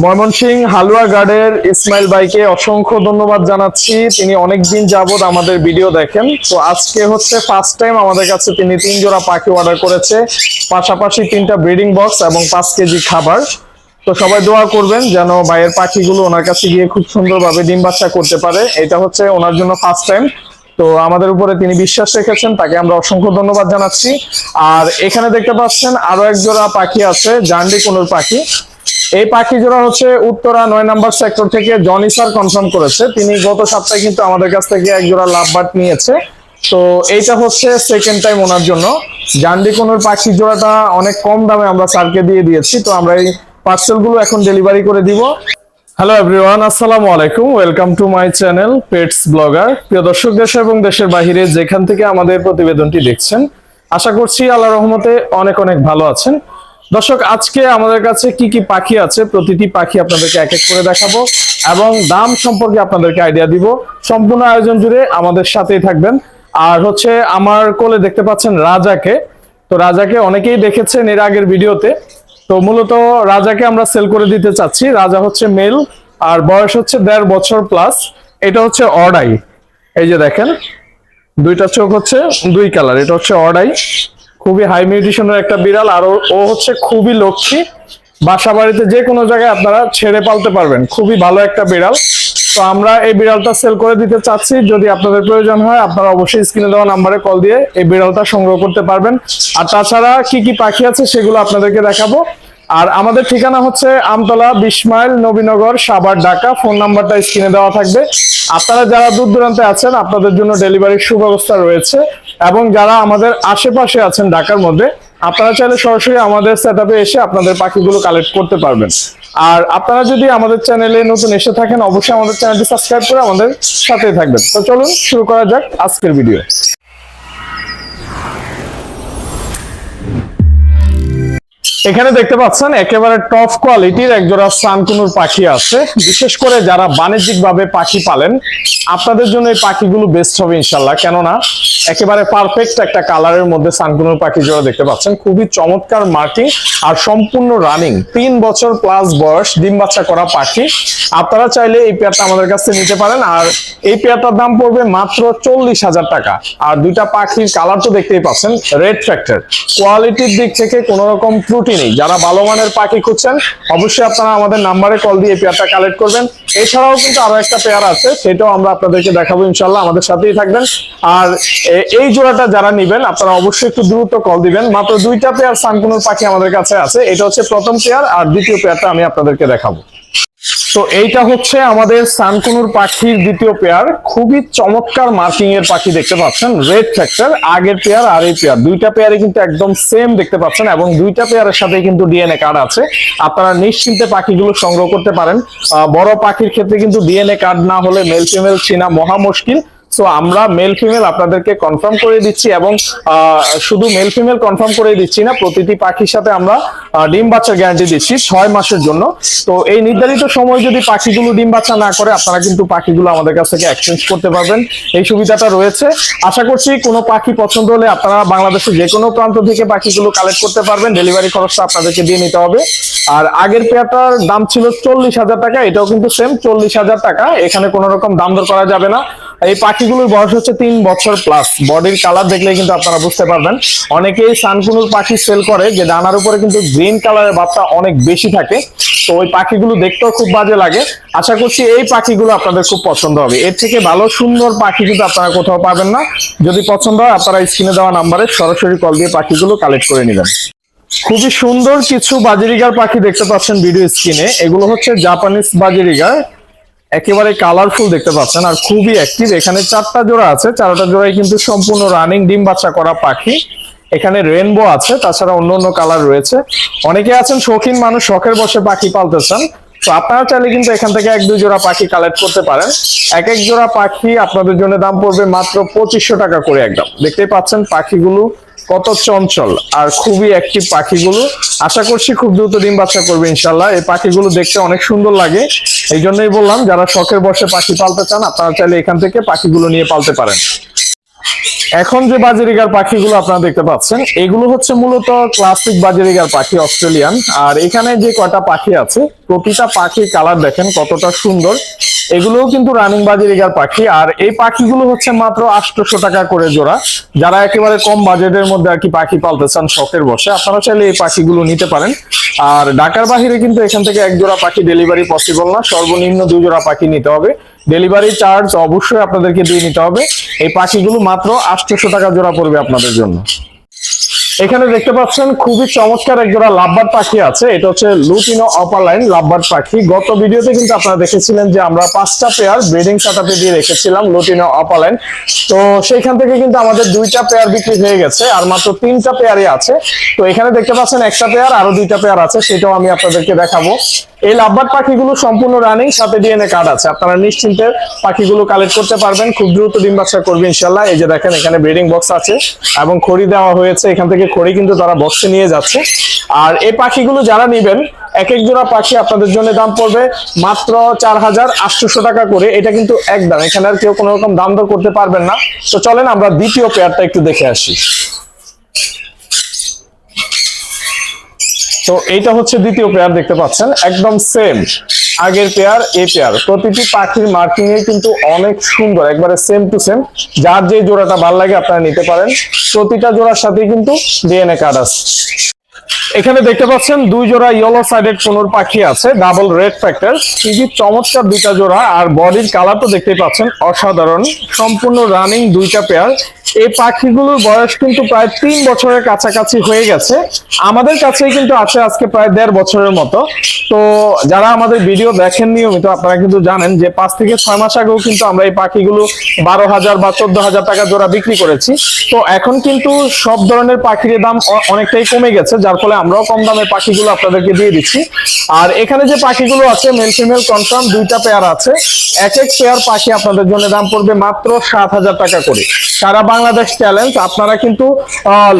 ময়মনসিং হালুয়া গার্ডের ইসমাইল ভাইকে অসংখ্য ধন্যবাদ জানাচ্ছি। তিনি অনেকদিন যাবত আমাদের ভিডিও দেখেন। তো আজকে হচ্ছে ফার্স্ট টাইম আমাদের কাছে তিনি তিন জোড়া পাখি অর্ডার করেছে। পাশাপাশি তিনটা ব্রিডিং বক্স এবং পাঁচ কেজি খাবার। তো সবাই দোয়া করবেন যেন ভাইয়ের পাখিগুলো ওনার কাছে গিয়ে খুব সুন্দরভাবে ডিম বাচ্চা করতে পারে। এটা হচ্ছে ওনার জন্য ফার্স্ট টাইম তো আমাদের উপরে তিনি বিশ্বাস রেখেছেন, তাকে আমরা অসংখ্য ধন্যবাদ জানাচ্ছি। আর এখানে দেখতে পাচ্ছেন আরও এক জোড়া পাখি আছে, জান্ডি কোনোর পাখি। এই পাখি জোড়া হচ্ছে উত্তরা নয় নাম্বার সেক্টর থেকে জনি স্যার কনফার্ম করেছে। তিনি গত সপ্তাহে কিন্তু আমাদের কাছ থেকে এক জোড়া লাভ বার্ড নিয়েছে। তো এইটা হচ্ছে সেকেন্ড টাইম ওনার জন্য। জান্ডি কোনোর পাখি জোড়াটা অনেক কম দামে আমরা স্যারকে দিয়ে দিয়েছি। তো আমরা এই পার্সেলগুলো এখন ডেলিভারি করে দিব। হ্যালো এভরিওয়ান আসসালামু আলাইকুম। Welcome to my channel pets blogger প্রিয় দর্শক, দেশ এবং দেশের বাহিরে যেখান থেকে আমাদের প্রতিবেদনটি দেখছেন, আশা করছি আল্লাহ রহমতে অনেক অনেক ভালো আছেন। দর্শক, আজকে আমাদের কাছে কি কি পাখি আছে? প্রতিটি পাখি আপনাদেরকে এক এক করে দেখাবো এবং দাম সম্পর্কে আপনাদেরকে আইডিয়া দিব। সম্পূর্ণ আয়োজন জুড়ে আমাদের সাথেই থাকবেন। আর হচ্ছে, আমার কোলে দেখতে পাচ্ছেন রাজাকে। তো রাজাকে অনেকেই দেখেছেন এর আগের ভিডিওতে। তো মূলত রাজাকে আমরা সেল করে দিতে চাচ্ছি। রাজা হচ্ছে মেল আর বয়স হচ্ছে দেড় বছর প্লাস এটা হচ্ছে অডাই। এই যে দেখেন, দুইটা চোখ হচ্ছে দুই কালার এটা হচ্ছে অডাই। খুবই হাই মিউটিশনের একটা বিড়াল, আর ও- হচ্ছে খুবই লক্ষ্মী। বাসা বাড়িতে যে কোনো জায়গায় আপনারা ছেড়ে পালতে পারবেন। খুবই ভালো একটা বিড়াল। তো আমরা এই বিড়ালটা সেল করে দিতে চাচ্ছি। যদি আপনাদের প্রয়োজন হয়, আপনারা অবশ্যই স্ক্রিনে দেওয়া নাম্বারে কল দিয়ে এই বিড়ালটা সংগ্রহ করতে পারবেন। আর তাছাড়া কি কি পাখি আছে সেগুলো আপনাদেরকে দেখাবো। আর আমাদের ঠিকানা হচ্ছে আমতলা বিশ মাইল নবীনগর, সাভার, ঢাকা। ফোন নাম্বারটা স্ক্রিনে দেওয়া থাকবে। আপনারা যারা দূর দূরান্তে আছেন, আপনাদের জন্য ডেলিভারির সুব্যবস্থা রয়েছে। এবং যারা আমাদের আশেপাশে আছেন ঢাকার মধ্যে, আপনারা চাইলে সরাসরি আমাদের সেট এসে আপনাদের পাখিগুলো কালেক্ট করতে পারবেন। আর আপনারা যদি আমাদের চ্যানেলে নতুন এসে থাকেন, অবশ্যই আমাদের চ্যানেলটি সাবস্ক্রাইব করে আমাদের সাথেই থাকবেন। তো চলুন শুরু করা যাক আজকের ভিডিও এখানে দেখতে পাচ্ছেন, একেবারে টপ কোয়ালিটির একজোড়া সানকুনুর পাখি আছে। বিশেষ করে যারা বাণিজ্যিক ভাবে পাখি পালেন, আপনাদের জন্য এই পাখিগুলো বেস্ট হবে ইনশাল্লাহ কেননা, একেবারে পারফেক্ট একটা কালারের মধ্যে সানকুনুর পাখি জোড়া দেখতে পাচ্ছেন। খুবই চমৎকার মার্কিং আর সম্পূর্ণ রানিং তিন বছর প্লাস বয়স ডিম বাচ্চা করা পাখি। আপনারা চাইলে এই পেয়ারটা আমাদের কাছে নিতে পারেন। আর এই পেয়ারটার দাম পড়বে মাত্র চল্লিশ হাজার টাকা। আর দুইটা পাখির কালার তো দেখতেই পাচ্ছেন রেড ফ্যাক্টর কোয়ালিটির দিক থেকে কোনো রকম ত্রুটি নেই। যারা ভালো মানের পাখি খুঁজছেন, অবশ্যই আপনারা আমাদের নাম্বারে কল দিয়ে পেয়ারটা কালেক্ট করবেন। এছাড়াও কিন্তু আরও একটা পেয়ার আছে, সেটাও আমরা আপনাদেরকে দেখাবো ইনশাল্লাহ আমাদের সাথেই থাকবেন। আর এই জোড়াটা যারা নিবেন, আপনারা অবশ্যই একটু দ্রুত কল দিবেন। মাত্র দুইটা পেয়ার সানকুনুর পাখি আমাদের কাছে আছে। এটা হচ্ছে প্রথম পেয়ার আর দ্বিতীয় পেয়ারটা আমি আপনাদেরকে দেখাবো। তো এইটা হচ্ছে আমাদের সানকুনুর পাখির দ্বিতীয় পেয়ার। খুবই চমৎকার মার্কিং এর পাখি দেখতে পাচ্ছেন। রেড ফ্যাক্টর আগের পেয়ার আর এই পেয়ার। দুইটা পেয়ারে কিন্তু একদম সেম দেখতে পাচ্ছেন এবং দুইটা পেয়ারের সাথে কিন্তু ডিএনএ কার্ড আছে। আপনারা নিশ্চিন্তে পাখিগুলো সংগ্রহ করতে পারেন। বড় পাখির ক্ষেত্রে কিন্তু ডিএনএ কার্ড না হলে মেল ফিমেল চিনা মহা মুশকিল। সো আমরা মেল ফিমেল আপনাদেরকে কনফার্ম করে দিচ্ছি এবং শুধু মেল ফিমেল কনফার্ম করে দিচ্ছি না, প্রতিটি পাখির সাথে আমরা ডিম বাচ্চার গ্যারান্টি দিচ্ছি ছয় মাসের জন্য। তো এই নির্ধারিত সময় যদি পাখিগুলো ডিম বাচ্চা না করে, আপনারা কিন্তু পাখিগুলো আমাদের কাছ থেকে এক্সচেঞ্জ করতে পারবেন। এই সুবিধাটা রয়েছে। আশা করছি কোনো পাখি পছন্দ হলে আপনারা বাংলাদেশের যে কোনো প্রান্ত থেকে পাখিগুলো কালেক্ট করতে পারবেন। ডেলিভারি খরচটা আপনাদেরকে দিয়ে নিতে হবে। আর আগের পেয়ারটার দাম ছিল চল্লিশ হাজার টাকা, এটাও কিন্তু সেম চল্লিশ হাজার টাকা। এখানে কোনো রকম দাম দর করা যাবে না। এই পাখিগুলোর বয়স হচ্ছে তিন বছর প্লাস বডির কালার দেখলে কিন্তু আপনারা বুঝতে পারবেন। অনেকেই সানকুনুর পাখি সেল করে, যে ডানার উপরে কিন্তু গ্রিন কালারের বাচ্চা অনেক বেশি থাকে। তো ওই পাখিগুলো দেখতেও খুব বাজে লাগে। আশা করছি এই পাখিগুলো আপনাদের খুব পছন্দ হবে। এর থেকে ভালো সুন্দর পাখি কিন্তু আপনারা কোথাও পাবেন না। যদি পছন্দ হয়, আপনারা স্ক্রিনে দেওয়া নাম্বারে সরাসরি কল দিয়ে পাখিগুলো কালেক্ট করে নেবেন। খুবই সুন্দর কিছু বাজিরিগার পাখি দেখতে পাচ্ছেন ভিডিও স্ক্রিনে এগুলো হচ্ছে জাপানিজ বাজিরিগার একেবারে কালারফুল দেখতে পাচ্ছেন। আর খুবই অ্যাক্টিভ এখানে চারটা জোড়া আছে। চারটা জোড়াই কিন্তু সম্পূর্ণ রানিং ডিম বাচ্চা করা পাখি। এখানে রেনবো আছে, তাছাড়া অন্য অন্য কালার রয়েছে। অনেকে আছেন শৌখিন মানুষ, শখের বসে পাখি পালতে চান তো আপনারা চাইলে কিন্তু এখান থেকে এক, দুই জোড়া পাখি কালেক্ট করতে পারেন। এক এক জোড়া পাখি আপনাদের জন্য দাম পড়বে মাত্র পঁচিশশো টাকা করে একদম। দেখতেই পাচ্ছেন পাখিগুলো কত চঞ্চল আর খুবই অ্যাক্টিভ পাখিগুলো। আশা করছি খুব দ্রুত ডিম বাচ্চা করবে ইনশাল্লাহ। এই পাখিগুলো দেখতে অনেক সুন্দর লাগে। এই জন্যই বললাম, যারা শখের বসে পাখি পালতে চান, আপনারা চাইলে এখান থেকে পাখিগুলো নিয়ে পালতে পারেন। এখন যে বাজিরিগার পাখিগুলো আপনারা দেখতে পাচ্ছেন, এগুলো হচ্ছে মূলত ক্লাসিক বাজিরিগার পাখি, অস্ট্রেলিয়ান। আর এখানে যে কয়টা পাখি আছে, প্রতিটা পাখির কালার দেখেন কতটা সুন্দর। এগুলোও কিন্তু রানিং বাজিরিগার পাখি। আর এই পাখিগুলো হচ্ছে মাত্র আটশোশো টাকা করে জোড়া। যারা একেবারে কম বাজেটের মধ্যে আর কি পাখি পালতে চান, শখের বসে, আপনারা চাইলে এই পাখিগুলো নিতে পারেন। আর ঢাকার বাহিরে কিন্তু এখান থেকে এক জোড়া পাখি ডেলিভারি পসিবল না। সর্বনিম্ন দুই জোড়া পাখি নিতে হবে। ডেলিভারি চার্জ অবশ্যই আপনাদেরকে দিয়ে নিতে হবে। এই পাখিগুলো মাত্র আটশোশো টাকা জোড়া পড়বে আপনাদের জন্য। এখানে দেখতে পাচ্ছেন, খুবই চমৎকার এক জোড়া লাভবার্ড পাখি আছে। এটা হচ্ছে লুটিনো অপালাইন লাভবার পাখি। গত ভিডিওতে কিন্তু আপনারা দেখেছিলেন যে আমরা পাঁচটা পেয়ার ব্রিডিং সাটাতে দিয়ে রেখেছিলাম লুটিনো অপার লাইন তো সেইখান থেকে কিন্তু আমাদের দুইটা পেয়ার বিক্রি হয়ে গেছে, আর মাত্র তিনটা পেয়ারই আছে। তো এখানে দেখতে পাচ্ছেন একটা পেয়ার আরও দুইটা পেয়ার আছে, সেটাও আমি আপনাদেরকে দেখাবো। এই লাভবার্ড পাখিগুলো সম্পূর্ণ রানিং সাথে ডিএনএ কার্ড আছে। আপনারা নিশ্চিন্তে পাখিগুলো কালেক্ট করতে পারবেন। খুব দ্রুত ডিম বাচ্চা করবে ইনশাল্লাহ এই যে দেখেন, এখানে ব্রিডিং বক্স আছে এবং খড়ি দেওয়া হয়েছে। এখান থেকে খড়ি কিন্তু তারা বক্সে নিয়ে যাচ্ছে। আর এই পাখিগুলো যারা নিবেন এক এক জোড়া পাখি আপনাদের জন্য দাম পড়বে মাত্র চার হাজার আটশোশো টাকা করে। এটা কিন্তু একদম, এখানে আর কেউ কোনো রকম দাম দর করতে পারবেন না। তো চলেন আমরা দ্বিতীয় পেয়ারটা একটু দেখে আসি। তো এইটা হচ্ছে দ্বিতীয় পেয়ার দেখতে পাচ্ছেন, একদম সেম আগের পেয়ার এ পেয়ার প্রতিটি পাখির মার্কিং এ কিন্তু অনেক সুন্দর, একবারে সেম টু সেম যার যে জোড়াটা ভালো লাগে আপনারা নিতে পারেন। প্রতিটা জোড়ার সাথে কিন্তু ডিএনএ কার্ড আছে। এখানে দেখতে পাচ্ছেন দুই জোড়া ইয়েলো সাইডেড কোনোর পাখি আছে ডাবল রেড ফ্যাক্টর খুবই চমৎকার দুইটা জোড়া, আর বডির কালার তো দেখতেই পাচ্ছেন অসাধারণ। সম্পূর্ণ রানিং দুইটা পেয়ার এই পাখিগুলোর বয়স কিন্তু প্রায় তিন বছরের কাছাকাছি হয়ে গেছে। আমাদের কাছেই কিন্তু আছে আজকে প্রায় দেড় বছরের মতো। তো যারা আমাদের ভিডিও দেখেন নিয়মিত, আপনারা কিন্তু জানেন যে পাঁচ থেকে ছয় মাস আগেও কিন্তু আমরা এই পাখিগুলো বারো হাজার বা চোদ্দ হাজার টাকা জোড়া বিক্রি করেছি। তো এখন কিন্তু সব ধরনের পাখির দাম অনেকটাই কমে গেছে, যার ফলে আমরাও কম দামে পাখিগুলো আপনাদেরকে দিয়ে দিচ্ছি। আর এখানে যে পাখিগুলো আছে মেল ফিমেল কনফার্ম দুইটা পেয়ার আছে। এক এক পেয়ার পাখি আপনাদের জন্য দাম পড়বে মাত্র সাত হাজার টাকা করে। সারা বাংলাদেশ চ্যালেঞ্জ আপনারা কিন্তু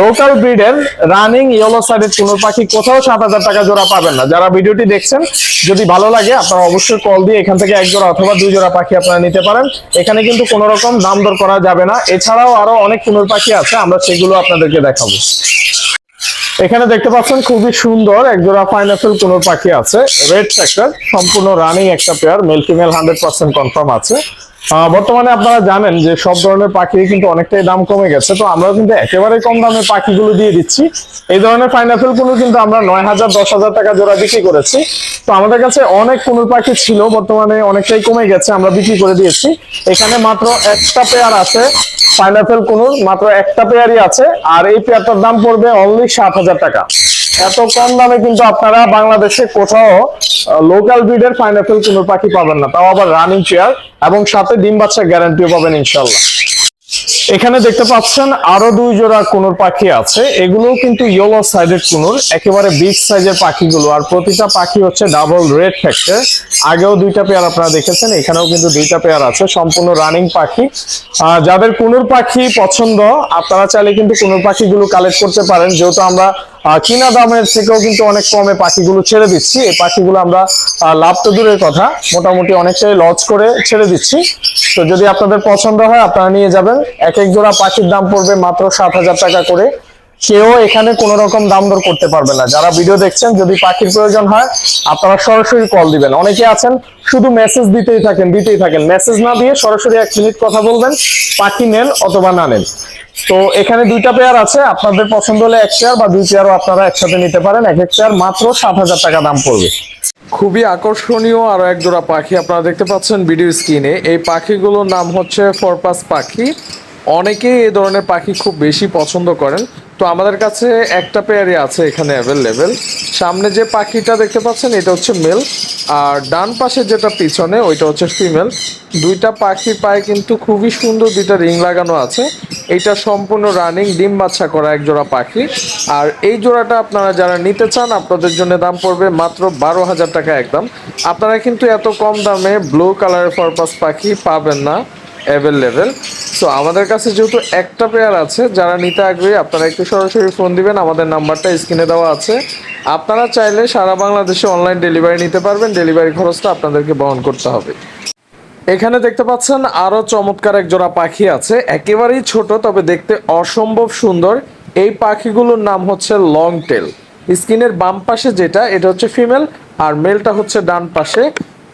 লোকাল ব্রিডের রানিং ইয়েলো সাইডের কোনো পাখি কোথাও সাত হাজার টাকা জোড়া পাবেন না। যারা ভিডিওটি দেখছেন, যদি ভালো লাগে, আপনারা অবশ্যই কল দিয়ে এখান থেকে এক জোড়া অথবা দুই জোড়া পাখি আপনারা নিতে পারেন। এখানে কিন্তু কোনো রকম দাম দর করা যাবে না। এছাড়াও আরও অনেক কুনোর পাখি আছে, আমরা সেগুলো আপনাদেরকে দেখাবো। এখানে দেখতে পাচ্ছেন খুবই সুন্দর একজোড়া পাইনাপেল কোন পাখি আছে। রেড সেক্টর সম্পূর্ণ রানিং একটা pair male female hundred percent confirm আছে। বর্তমানে আপনারা জানেন যে সব ধরনের পাখির কিন্তু অনেকটাই দাম কমে গেছে, তো আমরা কিন্তু একেবারে কম দামে পাখিগুলো দিয়ে দিচ্ছি। এই ধরনের পাইনাপেলগুলো কিন্তু আমরা নয় হাজার, দশ হাজার টাকা জোড়া বিক্রি করেছি। তো আমাদের কাছে অনেক কুনুর পাখি ছিল, বর্তমানে অনেকটাই কমে গেছে, আমরা বিক্রি করে দিয়েছি। এখানে মাত্র একটা পেয়ার আছে পাইনাপেল কুনুর মাত্র একটা পেয়ারই আছে, আর এই পেয়ারটার দাম পড়বে অনলি সাত হাজার টাকা। এত কম দামে কিন্তু আপনারা বাংলাদেশে কোথাও লোকাল ব্রিডের পাইনাপেল কুনুর পাখি পাবেন না। তাও আবার রানিং চেয়ার এবং সাথে ডিম বাচ্চা গ্যারান্টিও পাবেন ইনশাল্লাহ এখানে দেখতে পাচ্ছেন আরও দুই জোড়া কুনুর পাখি আছে। এগুলোও কিন্তু ইয়েলো সাইডেড কুনুর, একেবারে বিগ সাইজের পাখিগুলো। আর প্রতিটা পাখি হচ্ছে ডাবল রেড ফ্যাক্টর আগেও দুইটা পেয়ার আপনারা দেখেছেন, এখানেও কিন্তু দুইটা পেয়ার আছে, সম্পূর্ণ রানিং পাখি। যাদের কুনুর পাখি পছন্দ, আপনারা চাইলে কিন্তু কুনুর পাখিগুলো কালেক্ট করতে পারেন। যেহেতু আমরা কিনা দামের থেকেও কিন্তু অনেক কমে পাখিগুলো ছেড়ে দিচ্ছি। এই পাখিগুলো আমরা লাভ তো দূরের কথা, মোটামুটি অনেকটাই লজ করে ছেড়ে দিচ্ছি। তো যদি আপনাদের পছন্দ হয়, আপনারা নিয়ে যাবেন। এক এক জোড়া পাখির দাম পড়বে মাত্র সাত হাজার টাকা করে। কেউ এখানে কোনো রকম দাম দর করতে পারবে না। যারা ভিডিও দেখছেন, যদি পাখির প্রয়োজন হয়, আপনারা সরাসরি কল দিবেন। অনেকে আছেন, শুধু মেসেজ দিতেই থাকেন দিতেই থাকেন। মেসেজ না দিয়ে সরাসরি এক মিনিট কথা বলবেন, পাখি নেন অথবা না নেন। তো এখানে দুইটা পেয়ার আছে, আপনাদের পছন্দ হলে এক পেয়ার বা দুই পেয়ারও আপনারা একসাথে নিতে পারেন। এক এক পেয়ার মাত্র সাত হাজার টাকা দাম পড়বে। খুবই আকর্ষণীয় আরও এক জোড়া পাখি আপনারা দেখতে পাচ্ছেন ভিডিও স্ক্রিনে। এই পাখিগুলোর নাম হচ্ছে ফরপাস পাখি। অনেকেই এই ধরনের পাখি খুব বেশি পছন্দ করেন। তো আমাদের কাছে একটা পেয়ারই আছে এখানে অ্যাভেলেবেল সামনে যে পাখিটা দেখতে পাচ্ছেন, এটা হচ্ছে মেল আর ডান পাশে যেটা পিছনে, ওইটা হচ্ছে ফিমেল দুইটা পাখির পায়ে কিন্তু খুবই সুন্দর দুইটা রিং লাগানো আছে। এইটা সম্পূর্ণ রানিং ডিম বাচ্চা করা এক জোড়া পাখি। আর এই জোড়াটা আপনারা যারা নিতে চান, আপনাদের জন্য দাম পড়বে মাত্র বারো হাজার টাকা একদম। আপনারা কিন্তু এত কম দামে ব্লু কালারের পারপাস পাখি পাবেন না। অ্যাভেলেবেল সো আমাদের কাছে যেহেতু একটা পেয়ার আছে, যারা নিতে আগ্রহী, আপনারা একটু সরাসরি ফোন দিবেন, আমাদের নাম্বারটা স্ক্রিনে দেওয়া আছে। আপনারা চাইলে সারা বাংলাদেশে অনলাইন ডেলিভারি নিতে পারবেন ডেলিভারি খরচটা আপনাদেরকে বহন করতে হবে। এখানে দেখতে পাচ্ছেন, আরও চমৎকার এক জোড়া পাখি আছে। একেবারেই ছোট, তবে দেখতে অসম্ভব সুন্দর। এই পাখিগুলোর নাম হচ্ছে লং টেল স্কিনের বাম পাশে যেটা, এটা হচ্ছে ফিমেল আর মেলটা হচ্ছে ডান পাশে।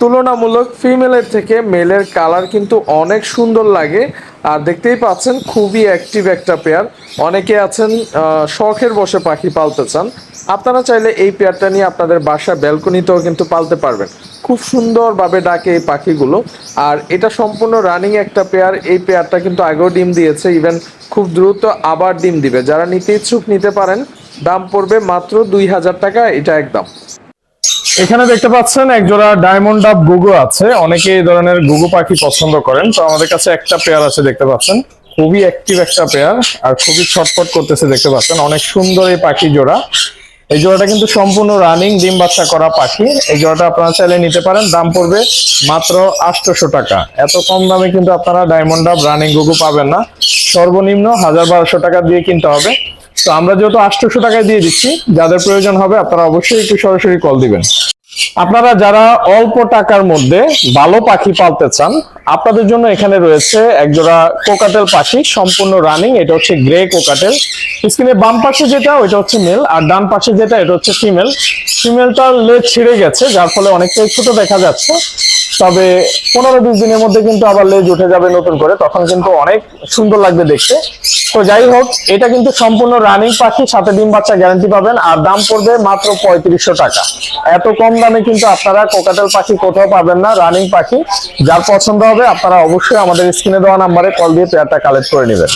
তুলনামূলক ফিমেলের থেকে মেলের কালার কিন্তু অনেক সুন্দর লাগে। আর দেখতেই পাচ্ছেন, খুবই অ্যাক্টিভ একটা পেয়ার অনেকে আছেন শখের বসে পাখি পালতে চান। আপনারা চাইলে এই পেয়ারটা নিয়ে আপনাদের বাসা ব্যালকনিতেও কিন্তু পালতে পারবেন। খুব সুন্দরভাবে ডাকে এই পাখিগুলো। আর এটা সম্পূর্ণ রানিং একটা পেয়ার এই পেয়ারটা কিন্তু আগেও ডিম দিয়েছে ইভেন খুব দ্রুত আবার ডিম দিবে। যারা নিতে ইচ্ছুক নিতে পারেন, দাম পড়বে মাত্র দুই হাজার টাকা, এটা একদম। এখানে দেখতে পাচ্ছেন এক জোড়া ডায়মন্ড ডাব গুগু আছে। অনেকে এই ধরনের গুগু পাখি পছন্দ করেন। তো আমাদের কাছে একটা পেয়ার আছে, দেখতে পাচ্ছেন। খুবই অ্যাক্টিভ একটা পেয়ার আর খুবই ছটফট করতেছে, দেখতে পাচ্ছেন। অনেক সুন্দর এই পাখি জোড়া। এই জোড়াটা কিন্তু সম্পূর্ণ রানিং ডিম বাচ্চা করা পাখি। এই জোড়াটা আপনারা চাইলে নিতে পারেন। দাম পড়বে মাত্র আটশোশো টাকা। এত কম দামে কিন্তু আপনারা ডায়মন্ড ডাব রানিং গুগু পাবেন না। সর্বনিম্ন হাজার বারোশো টাকা দিয়ে কিনতে হবে। তো আমরা যেহেতু আটশোশো টাকায় দিয়ে দিচ্ছি, যাদের প্রয়োজন হবে আপনারা অবশ্যই একটু সরাসরি কল দিবেন। আপনারা যারা অল্প টাকার মধ্যে ভালো পাখি পালতে চান, আপনাদের জন্য এখানে রয়েছে একজোড়া কোকাটেল পাখি, সম্পূর্ণ রানিং এটা হচ্ছে গ্রে কোকাটেল। স্ক্রিনের বাম পাশে যেটা, ওইটা হচ্ছে মেল আর ডান পাশে যেটা, এটা হচ্ছে ফিমেল ফিমেলটার লেজ ছিঁড়ে গেছে, যার ফলে অনেকটাই ছোট দেখা যাচ্ছে। তবে পনেরো বিশ দিনের মধ্যে কিন্তু আবার লেজ উঠে যাবে নতুন করে, তখন কিন্তু অনেক সুন্দর লাগবে দেখতে। তো যাই হোক, এটা কিন্তু সম্পূর্ণ রানিং পাখি, সাথে ডিম বাচ্চা গ্যারান্টি পাবেন, আর দাম পড়বে মাত্র পঁয়ত্রিশশো টাকা। এত কম দামে কিন্তু আপনারা কোকাটেল পাখি কোথাও পাবেন না রানিং পাখি। যার পছন্দ হবে, আপনারা অবশ্যই আমাদের স্ক্রিনে দেওয়া নাম্বারে কল দিয়ে পেয়ারটা কালেক্ট করে নেবেন।